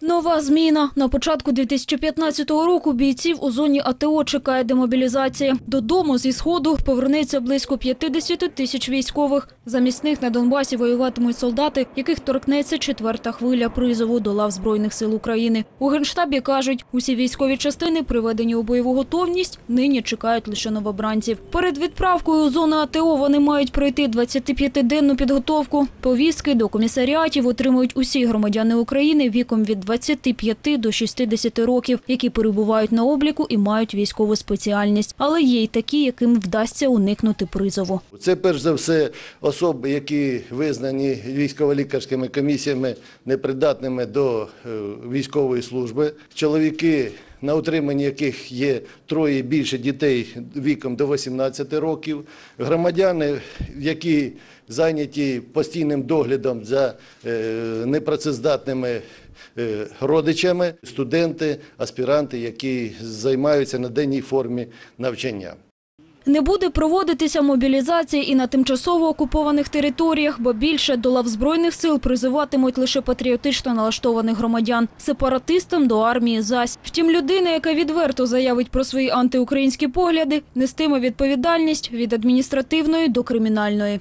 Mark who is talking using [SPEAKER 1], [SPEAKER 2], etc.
[SPEAKER 1] Нова зміна. На початку 2015 року бійців у зоні АТО чекає демобілізація. Додому зі Сходу повернеться близько 50 тисяч військових. Замість них на Донбасі воюватимуть солдати, яких торкнеться четверта хвиля призову до лав Збройних сил України. У Генштабі кажуть, усі військові частини, приведені у бойову готовність, нині чекають лише новобранців. Перед відправкою у зону АТО вони мають пройти 25-денну підготовку. Повістки до комісаріатів отримують усі громадяни України віком від 25 до 60 років, які перебувають на обліку і мають військову спеціальність. Але є й такі, яким вдасться уникнути призову.
[SPEAKER 2] Це перш за все особи, які визнані військово-лікарськими комісіями непридатними до е, військової служби. Чоловіки, на утриманні яких є троє більше дітей віком до 18 років, громадяни, які зайняті постійним доглядом за е, непрацездатними е, родичами, студенти, аспіранти, які займаються на денній формі навчання.
[SPEAKER 1] Не буде проводитися мобілізація і на тимчасово окупованих територіях, бо більше до лав збройних сил призиватимуть лише патріотично налаштованих громадян. Сепаратистам до армії зась. Втім, людина, яка відверто заявить про свої антиукраїнські погляди, нестиме відповідальність від адміністративної до кримінальної.